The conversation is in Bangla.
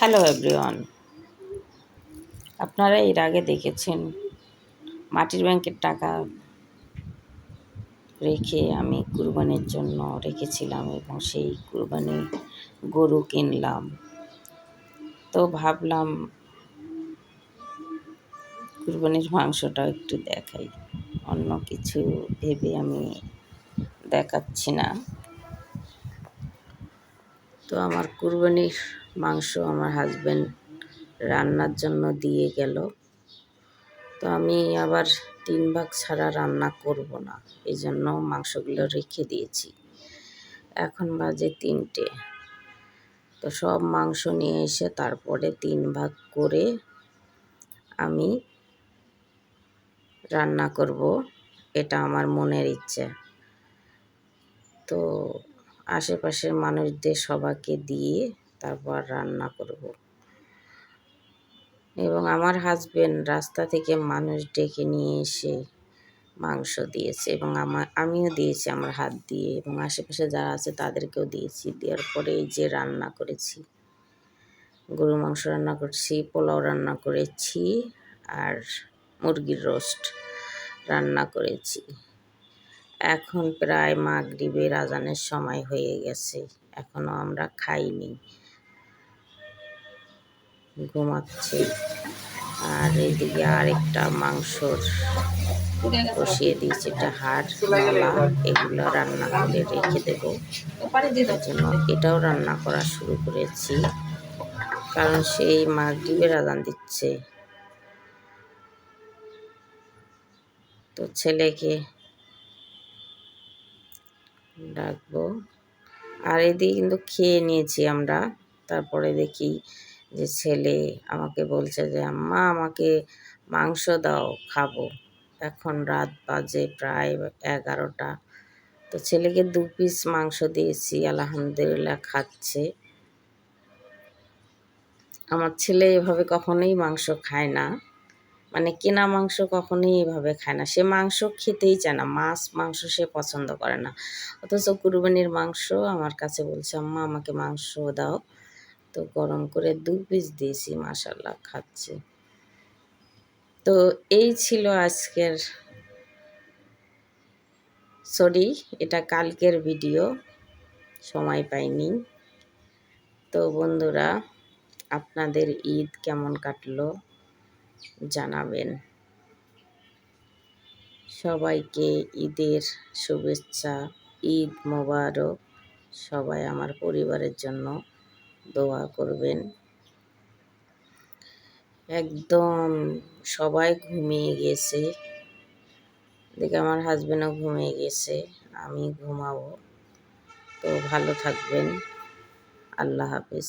হ্যালো এভরিওয়ান আপনারা এর আগে দেখেছেন মাটির ব্যাংকের টাকা রেখে আমি কুরবানির জন্য রেখেছিলাম এবং সেই কুরবানি গরু কিনলাম। তো ভাবলাম কুরবানির মাংসটা একটু দেখাই। অন্য কিছু ভেবে আমি দেখাচ্ছি না। তো আমার কুরবানির মাংস আমার হাজব্যান্ড রান্নার জন্য দিয়ে গেল। তো আমি আবার তিন ভাগ ছাড়া রান্না করব না এই জন্য মাংসগুলো রেখে দিয়েছি। এখন বাজে তিনটে। তো সব মাংস নিয়ে এসে তারপরে তিন ভাগ করে আমি রান্না করব, এটা আমার মনের ইচ্ছে। তো আশেপাশের মানুষদের সবাইকে দিয়ে তারপর রান্না করব। এবং আমার হাজবেন্ড রাস্তা থেকে মানুষ ডেকে নিয়ে এসে মাংস দিয়েছে এবং আমার আমিও দিয়েছি আমার হাত দিয়ে এবং আশেপাশে যারা আছে তাদেরকেও দিয়েছি। দেওয়ার পরে এই যে রান্না করেছি গরু মাংস রান্না করছি, পোলাও রান্না করেছি আর মুরগির রোস্ট রান্না করেছি। এখন প্রায় মাগরিবের আজানের সময় হয়ে গেছে এখনও আমরা খাইনি। ঘুমাচ্ছে। আর এইদিকে আরেকটা মাংসর বসিয়ে দিয়েছি, এটা হাড়, মালা, এগুলো রান্না করে রেখে দেব। জন্য এটাও রান্না করা শুরু করেছি। কারণ সেই মাগরিবের আজান দিচ্ছে। তো ছেলেকে ডাকবো। আর এদিকে কিন্তু খেয়ে নিয়েছি আমরা। তারপরে দেখি যে ছেলে আমাকে বলছে যে, আম্মা, আমাকে মাংস দাও, খাব। এখন রাত বাজে প্রায় এগারোটা। তো ছেলেকে দু পিস মাংস দিয়েছি, আলহামদুলিল্লাহ খাচ্ছে। আমার ছেলে এভাবে কখনোই মাংস খায় না। মানে কেনা মাংস কখনোই এভাবে খায় না। সে মাংস খেতেই চায় না, মাছ মাংস সে পছন্দ করে না। অথচ কুরবানির মাংস আমার কাছে বলছে, আম্মা, আমাকে মাংস দাও। তো গরম করে দু পিস দিয়েছি মাসাল্লাহ খাচ্ছে। তো এই ছিল আজকের সরি, এটা কালকের ভিডিও সময় পাইনি। তো বন্ধুরা, আপনাদের ঈদ কেমন কাটলো জানাবেন। সবাইকে ঈদের শুভেচ্ছা, ঈদ মোবারক সবাই আমার পরিবারের জন্য। দোয়া করবেন। একদম সবাই ঘুমিয়ে গেছে। দেখে আমার হাজব্যান্ডও ঘুমিয়ে গেছে, আমি ঘুমাবো। তো ভালো থাকবেন। আল্লাহ হাফিজ।